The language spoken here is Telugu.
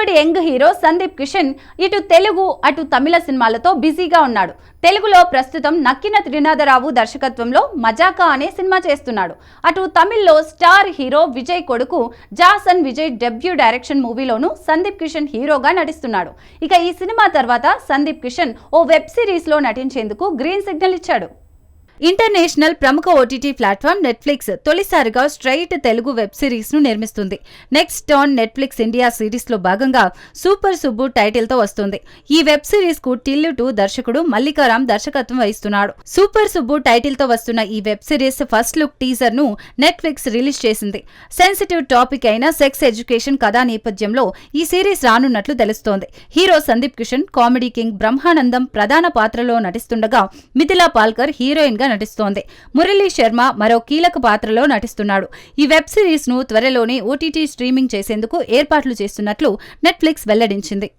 Tollywood young hero Sundeep Kishan ఇటు తెలుగు అటు తమిళ సినిమాలతో బిజీగా ఉన్నాడు. తెలుగులో ప్రస్తుతం నక్కిన త్రినాథరావు దర్శకత్వంలో మజాకా అనే సినిమా చేస్తున్నాడు. అటు తమిళ్ళో స్టార్ హీరో విజయ్ కొడుకు జాసన్ విజయ్ డెబ్యూ డైరెక్షన్ మూవీలోనూ సందీప్ కిషన్ హీరోగా నటిస్తున్నాడు. ఇక ఈ సినిమా తర్వాత సందీప్ కిషన్ ఓ వెబ్ సిరీస్లో నటించేందుకు గ్రీన్ సిగ్నల్ ఇచ్చాడు. ఇంటర్నేషనల్ ప్రముఖ ఓటీటీ ప్లాట్ఫామ్ నెట్ఫ్లిక్స్ తొలిసారిగా స్ట్రైట్ తెలుగు వెబ్ సిరీస్ను నిర్మిస్తుంది. నెక్స్ట్ ఆన్ నెట్ఫ్లిక్స్ ఇండియా సిరీస్లో భాగంగా సూపర్ సుబ్బు టైటిల్తో వస్తుంది. ఈ వెబ్ సిరీస్కు టిల్లు టూ దర్శకుడు మల్లికారాం దర్శకత్వం వహిస్తున్నాడు. సూపర్ సుబ్బు టైటిల్తో వస్తున్న ఈ వెబ్ సిరీస్ ఫస్ట్ లుక్ టీజర్ను నెట్ఫ్లిక్స్ రిలీజ్ చేసింది. సెన్సిటివ్ టాపిక్ అయిన సెక్స్ ఎడ్యుకేషన్ కథా నేపథ్యంలో ఈ సిరీస్ రానున్నట్లు తెలుస్తోంది. Hero Sundeep Kishan comedy king Brahmanandam ప్రధాన పాత్రలో నటిస్తుండగా మిథిలా పాల్కర్ హీరోయిన్గా నటిస్తోంది. మురళీ శర్మ మరో కీలక పాత్రలో నటిస్తున్నాడు. ఈ వెబ్ సిరీస్ను త్వరలోనే ఓటీటీ స్ట్రీమింగ్ చేసేందుకు ఏర్పాట్లు చేస్తున్నట్లు నెట్ఫ్లిక్స్ వెల్లడించింది.